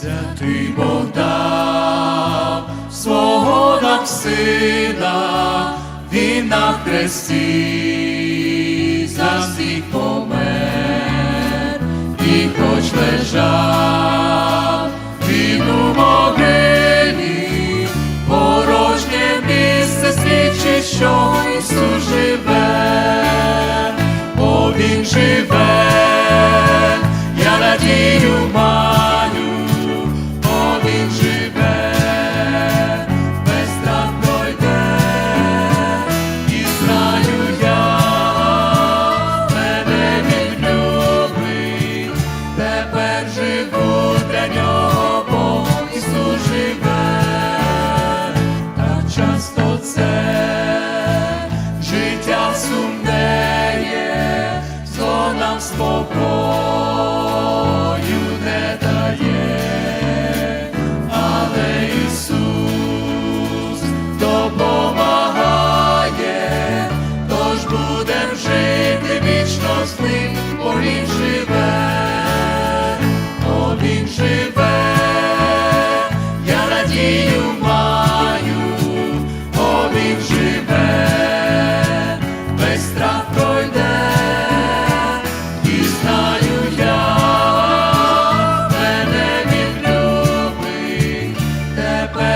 Святий Бог дав свого нам сина, він на хресті за всіх помер, і хоч лежав він у могилі, порожнє місце свідчить, що Ісус живе, бо Він живе, я надію маю,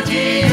Daddy.